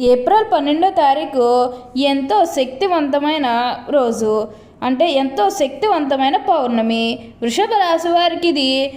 April పన్నెండో తారీఖు ఎంతో శక్తివంతమైన రోజు. అంటే ఎంతో శక్తివంతమైన పౌర్ణమి. వృషభ రాశి వారికి ఇది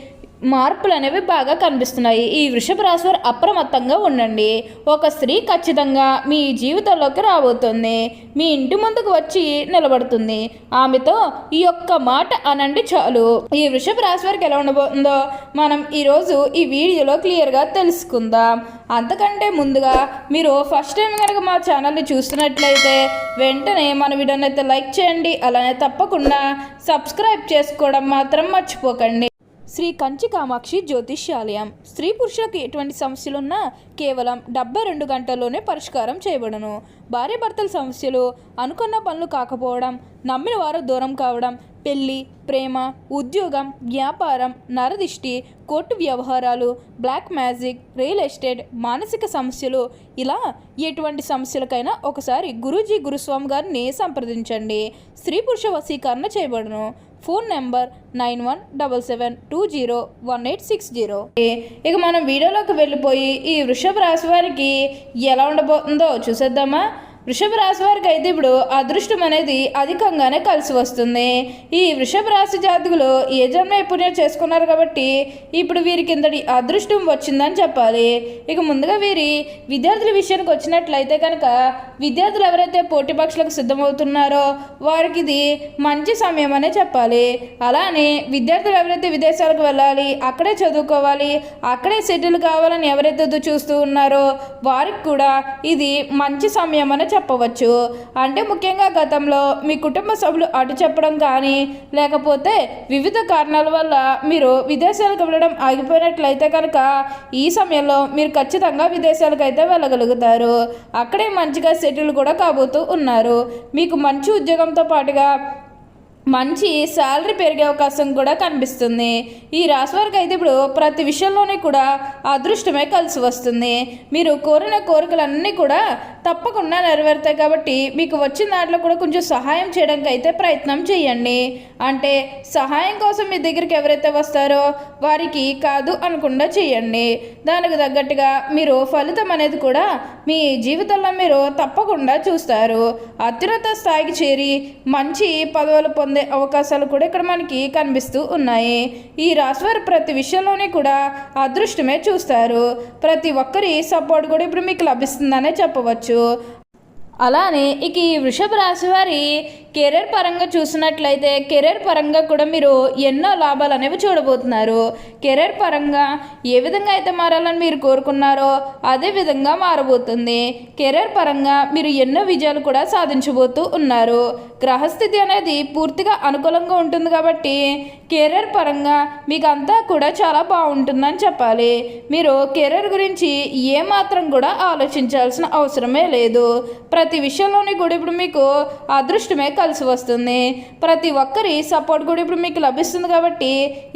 మార్పులు అనేవి బాగా కనిపిస్తున్నాయి. ఈ వృషభ రాశి వారు అప్రమత్తంగా ఉండండి. ఒక స్త్రీ ఖచ్చితంగా మీ జీవితంలోకి రాబోతుంది. మీ ఇంటి ముందుకు వచ్చి నిలబడుతుంది. ఆమెతో ఈ యొక్క మాట అనండి చాలు. ఈ వృషభ రాశి వారికి ఎలా ఉండబోతుందో మనం ఈరోజు ఈ వీడియోలో క్లియర్గా తెలుసుకుందాం. అంతకంటే ముందుగా మీరు ఫస్ట్ టైం కనుక మా ఛానల్ని చూస్తున్నట్లయితే వెంటనే మన వీడియోని అయితే లైక్ చేయండి. అలానే తప్పకుండా సబ్స్క్రైబ్ చేసుకోవడం మాత్రం మర్చిపోకండి. శ్రీ కంచి కామాక్షి జ్యోతిష్యాలయం. స్త్రీ పురుషులకు ఎటువంటి సమస్యలున్నా కేవలం డెబ్బై రెండు గంటల్లోనే పరిష్కారం చేయబడును. భార్యాభర్తల సమస్యలు అనుకున్న పనులు కాకపోవడం నమ్మిన వారు దూరం కావడం పెళ్ళి ప్రేమ ఉద్యోగం వ్యాపారం నరదిష్టి కోర్టు వ్యవహారాలు బ్లాక్ మ్యాజిక్ రియల్ ఎస్టేట్ మానసిక సమస్యలు ఇలా ఎటువంటి సమస్యలకైనా ఒకసారి గురూజీ గురుస్వామి గారిని సంప్రదించండి. స్త్రీ పురుష వశీకరణ చేయబడును. Phone number nine one double seven two zero one eight six zero. ఇక మనం వీడియోలోకి వెళ్ళిపోయి ఈ వృషభ రాశి వారికి ఎలా ఉండబోతుందో చూసేద్దామా? వృషభ రాశి వారికి అయితే ఇప్పుడు అదృష్టం అనేది అధికంగానే కలిసి వస్తుంది. ఈ వృషభ రాశి జాతకులు ఏ జన్మ నైపుణ్యం చేసుకున్నారు కాబట్టి ఇప్పుడు వీరికి ఇంతటి అదృష్టం వచ్చిందని చెప్పాలి. ఇక ముందుగా వీరి విద్యార్థుల విషయానికి వచ్చినట్లయితే కనుక విద్యార్థులు ఎవరైతే పోటీ పక్షులకు సిద్ధమవుతున్నారో వారికి ఇది మంచి సమయం అనే చెప్పాలి. అలానే విద్యార్థులు ఎవరైతే విదేశాలకు వెళ్ళాలి అక్కడే చదువుకోవాలి అక్కడే సెటిల్ కావాలని ఎవరైతే చూస్తూ ఉన్నారో వారికి కూడా ఇది మంచి సమయం అనే చెప్పవచ్చు. అంటే ముఖ్యంగా గతంలో మీ కుటుంబ సభ్యులు అటు చెప్పడం కానీ లేకపోతే వివిధ కారణాల వల్ల మీరు విదేశాలకు వెళ్ళడం ఆగిపోయినట్లయితే కనుక ఈ సమయంలో మీరు ఖచ్చితంగా విదేశాలకు అయితే వెళ్ళగలుగుతారు. అక్కడే మంచిగా సెటిల్ కూడా కాబోతూ ఉన్నారు. మీకు మంచి ఉద్యోగంతో పాటుగా మంచి శాలరీ పెరిగే అవకాశం కూడా కనిపిస్తుంది. ఈ రాశి వారికి అయితే ఇప్పుడు ప్రతి విషయంలోనే కూడా అదృష్టమే కలిసి వస్తుంది. మీరు కోరిన కోరికలన్నీ కూడా తప్పకుండా నెరవేరుతాయి కాబట్టి మీకు వచ్చిన దాంట్లో కూడా కొంచెం సహాయం చేయడానికి అయితే ప్రయత్నం చేయండి. అంటే సహాయం కోసం మీ దగ్గరికి ఎవరైతే వస్తారో వారికి కాదు అనకుండా చేయండి. దానికి తగ్గట్టుగా మీరు ఫలితం అనేది కూడా మీ జీవితంలో మీరు తప్పకుండా చూస్తారు. అత్యున్నత స్థాయికి చేరి మంచి పదవులు పొంద అవకాశాలు కూడా ఇక్కడ మనకి కనిపిస్తూ ఉన్నాయి. ఈ రాశివారు ప్రతి విషయంలోనే కూడా అదృష్టమే చూస్తారు. ప్రతి ఒక్కరి సపోర్ట్ కూడా ఇప్పుడు మీకు లభిస్తుందనే చెప్పవచ్చు. అలానే ఇక ఈ వృషభ రాశి వారి కెరీర్ పరంగా చూసినట్లయితే కెరీర్ పరంగా కూడా మీరు ఎన్నో లాభాలు అనేవి చూడబోతున్నారు. కెరీర్ పరంగా ఏ విధంగా అయితే మారాలని మీరు కోరుకున్నారో అదే విధంగా మారబోతుంది. కెరీర్ పరంగా మీరు ఎన్నో విజయాలు కూడా సాధించబోతూ ఉన్నారు. గ్రహస్థితి అనేది పూర్తిగా అనుకూలంగా ఉంటుంది కాబట్టి కెరీర్ పరంగా మీకు అంతా కూడా చాలా బాగుంటుందని చెప్పాలి. మీరు కెరీర్ గురించి ఏమాత్రం కూడా ఆలోచించాల్సిన అవసరమే లేదు. ప్రతి ప్రతి విషయంలోని కూడా ఇప్పుడు మీకు అదృష్టమే కలిసి వస్తుంది. ప్రతి ఒక్కరి సపోర్ట్ కూడా ఇప్పుడు మీకు లభిస్తుంది కాబట్టి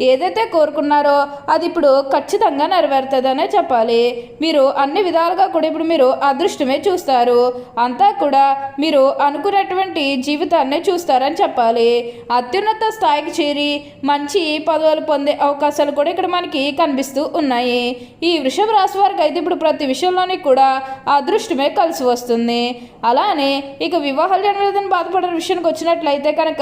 ఏదైతే కోరుకున్నారో అది ఇప్పుడు ఖచ్చితంగా నెరవేరుతుందనే చెప్పాలి. మీరు అన్ని విధాలుగా కూడా ఇప్పుడు మీరు అదృష్టమే చూస్తారు. అంతా కూడా మీరు అనుకున్నటువంటి జీవితాన్నే చూస్తారని చెప్పాలి. అత్యున్నత స్థాయికి చేరి మంచి పదవులు పొందే అవకాశాలు కూడా ఇక్కడ మనకి కనిపిస్తూ ఉన్నాయి. ఈ వృషభ రాశి వారికి అయితే ఇప్పుడు ప్రతి విషయంలోని కూడా అదృష్టమే కలిసి వస్తుంది. అలానే ఇక వివాహాలు జరగలేదని బాధపడే విషయానికి వచ్చినట్లయితే కనుక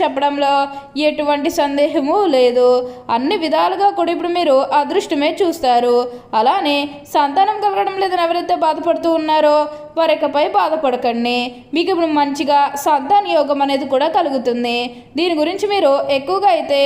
చెప్పడంలో ఎటువంటి సందేహము లేదు. అన్ని విధాలుగా కూడా ఇప్పుడు మీరు అదృష్టమే చూస్తారు. అలానే సంతానం కలగడం లేదని ఎవరైతే బాధపడుతూ ఉన్నారో వారికపై బాధపడకండి. మీకు ఇప్పుడు మంచిగా సంతాన యోగం అనేది కూడా కలుగుతుంది. దీని గురించి మీరు ఎక్కువగా అయితే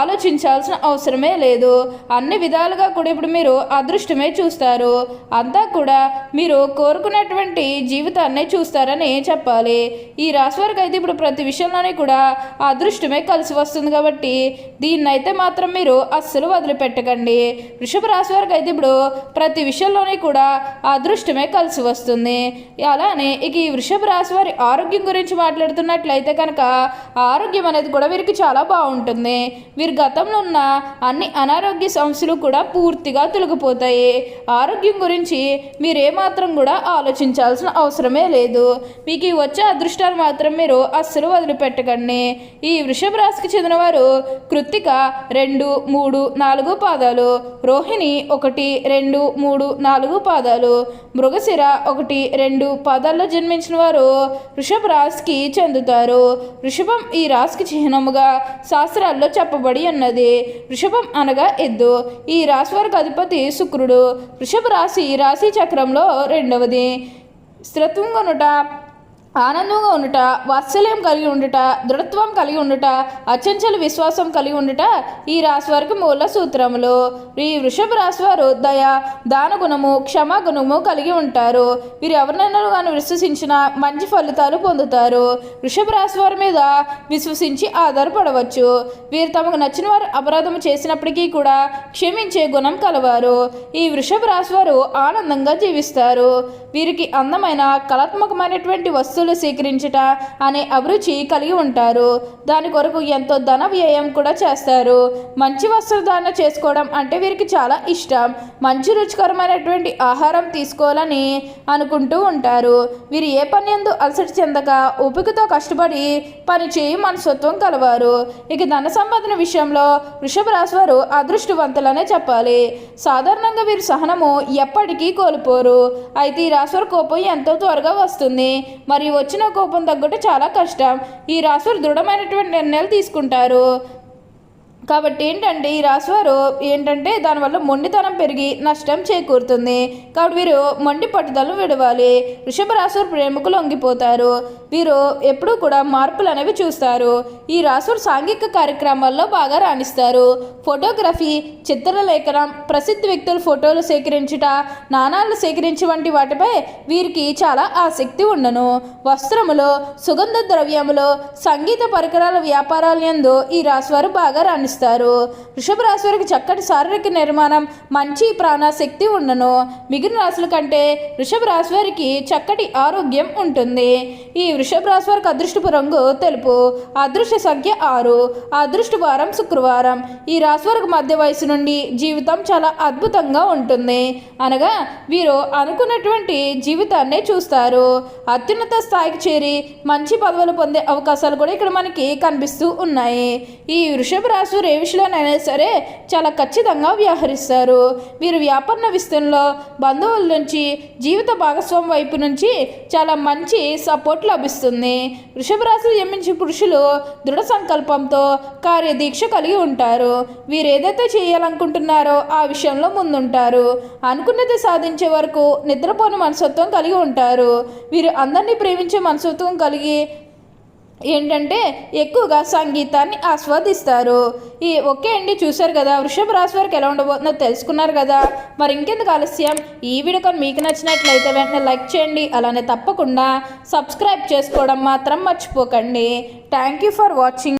ఆలోచించాల్సిన అవసరమే లేదు. అన్ని విధాలుగా కూడా ఇప్పుడు మీరు అదృష్టమే చూస్తారు. అంతా కూడా మీరు కోరుకున్నటువంటి జీవితాన్ని చూస్తారని చెప్పాలి. ఈ రాశి వారికి అయితే ఇప్పుడు ప్రతి విషయంలోనే కూడా అదృష్టమే కలిసి వస్తుంది కాబట్టి దీన్నైతే మాత్రం మీరు అస్సలు వదిలిపెట్టకండి. వృషభ రాశి వారికి అయితే ఇప్పుడు ప్రతి విషయంలోనే కూడా అదృష్టమే కలిసి వస్తుంది. అలానే ఇక ఈ వృషభ రాశి వారి ఆరోగ్యం గురించి మాట్లాడుతున్నట్లయితే కనుక ఆరోగ్యం అనేది కూడా వీరికి చాలా బాగుంటుంది. వీరి గతంలో ఉన్న అన్ని అనారోగ్య సమస్యలు కూడా పూర్తిగా తొలగిపోతాయి. ఆరోగ్యం గురించి మీరేమాత్రం కూడా ఆలోచించాల్సిన అవసరమే లేదు. మీకు ఈ వచ్చే అదృష్టాలు మాత్రం మీరు అస్సలు వదిలిపెట్టకండి. ఈ వృషభ రాశికి చెందినవారు కృత్తిక రెండు మూడు నాలుగు పాదాలు రోహిణి ఒకటి రెండు మూడు నాలుగు పాదాలు మృగశిర ఒకటి రెండు పాదాల్లో జన్మించిన వారు వృషభ రాశికి చెందుతారు. వృషభం ఈ రాశికి చిహ్నముగా శాస్త్రాల్లో చెప్పబడి ఉన్నది. వృషభం అనగా ఎద్దు. ఈ రాశి వారికి అధిపతి శుక్రుడు. వృషభ రాశి రాశి చక్రంలో రెండవది. స్థిరత్వంగా ఉండుట ఆనందంగా ఉండుట వాత్సల్యం కలిగి ఉండుట దృఢత్వం కలిగి ఉండుట అచంచల విశ్వాసం కలిగి ఉండుట ఈ రాశి వారికి మూల సూత్రములు. ఈ వృషభ రాశి వారు దయ దాన గుణము క్షమా గుణము కలిగి ఉంటారు. వీరు ఎవరినైనా కానీ విశ్వసించిన మంచి ఫలితాలు పొందుతారు. వృషభ రాశి వారి మీద విశ్వసించి ఆధారపడవచ్చు. వీరు తమకు నచ్చిన వారు అపరాధం చేసినప్పటికీ కూడా క్షమించే గుణం కలవారు. ఈ వృషభ రాశి వారు ఆనందంగా జీవిస్తారు. వీరికి అందమైన కళాత్మకమైనటువంటి వస్తువు వస్తువులు స్వీకరించుట అనే అభిరుచి కలిగి ఉంటారు. దాని కొరకు ఎంతో ధన వ్యయం కూడా చేస్తారు. మంచి వస్త్రధారణ చేసుకోవడం అంటే వీరికి చాలా ఇష్టం. మంచి రుచికరమైనటువంటి ఆహారం తీసుకోవాలని అనుకుంటూ ఉంటారు. వీరు ఏ పని ఎందు అలసట చెందక ఓపికతో కష్టపడి పని చేయి మనస్తత్వం కలవారు. ఇక ధన సంపాదన విషయంలో వృషభ రాశి వారు అదృష్టవంతులనే చెప్పాలి. సాధారణంగా వీరు సహనము ఎప్పటికీ కోల్పోరు. అయితే ఈ రాశి వారి కోపం ఎంతో త్వరగా వస్తుంది. మరియు వచ్చిన కోపం తగ్గట్టు చాలా కష్టం. ఈ రాసులు దృఢమైనటువంటి నిర్ణయాలు తీసుకుంటారు. కాబట్టి ఏంటంటే ఈ రాశివారు ఏంటంటే దానివల్ల మొండితనం పెరిగి నష్టం చేకూరుతుంది. కాబట్టి వీరు మొండి పట్టుదలను విడవాలి. వృషభ రాశివారు ప్రేమకు లొంగిపోతారు. వీరు ఎప్పుడూ కూడా మార్పులు అనేవి చూస్తారు. ఈ రాశివారు సాంఘిక కార్యక్రమాల్లో బాగా రాణిస్తారు. ఫోటోగ్రఫీ చిత్రలేఖనం ప్రసిద్ధ వ్యక్తుల ఫోటోలు సేకరించుట నాణాలు సేకరించి వంటి వాటిపై వీరికి చాలా ఆసక్తి ఉండను. వస్త్రములు సుగంధ ద్రవ్యములు సంగీత పరికరాల వ్యాపారాల యందు ఈ రాశివారు బాగా రాణిస్తారు. వృషభ రాశి వారికి చక్కటి శారీరక నిర్మాణం మంచి ప్రాణశక్తి ఉండను. మిగిలిన రాశుల కంటే వృషభ రాశి వారికి చక్కటి ఆరోగ్యం ఉంటుంది. ఈ వృషభ రాశి వారికి అదృష్టపు రంగు తెలుపు అదృష్ట సంఖ్య ఆరు అదృష్ట వారం శుక్రవారం. ఈ రాశి వారికి మధ్య వయసు నుండి జీవితం చాలా అద్భుతంగా ఉంటుంది. అనగా వీరు అనుకున్నటువంటి జీవితాన్ని చూస్తారు. అత్యున్నత స్థాయికి చేరి మంచి పదవులు పొందే అవకాశాలు కూడా ఇక్కడ మనకి కనిపిస్తూ ఉన్నాయి. ఈ వృషభ రాశి ఏ విషయంలోనైనా సరే చాలా ఖచ్చితంగా వ్యవహరిస్తారు. వీరు వ్యాపార విస్తరణలో బంధువుల నుంచి జీవిత భాగస్వామి వైపు నుంచి చాలా మంచి సపోర్ట్ లభిస్తుంది. వృషభ రాశిలో జన్మించే పురుషులు దృఢ సంకల్పంతో కార్యదీక్ష కలిగి ఉంటారు. వీరు ఏదైతే చేయాలనుకుంటున్నారో ఆ విషయంలో ముందుంటారు. అనుకున్నది సాధించే వరకు నిద్రపోని మనస్తత్వం కలిగి ఉంటారు. వీరు అందరినీ ప్రేమించే మనస్తత్వం కలిగి ఏంటంటే ఎక్కువగా సంగీతాన్ని ఆస్వాదిస్తారు. ఈ ఓకే అండి చూశారు కదా వృషభ రాశి వారికి ఎలా ఉండబోతుందో తెలుసుకున్నారు కదా. మరి ఇంకెందుకు ఆలస్యం? ఈ వీడియో కానీ మీకు నచ్చినట్లయితే వెంటనే లైక్ చేయండి అలానే తప్పకుండా సబ్స్క్రైబ్ చేసుకోవడం మాత్రం మర్చిపోకండి. Thank you for watching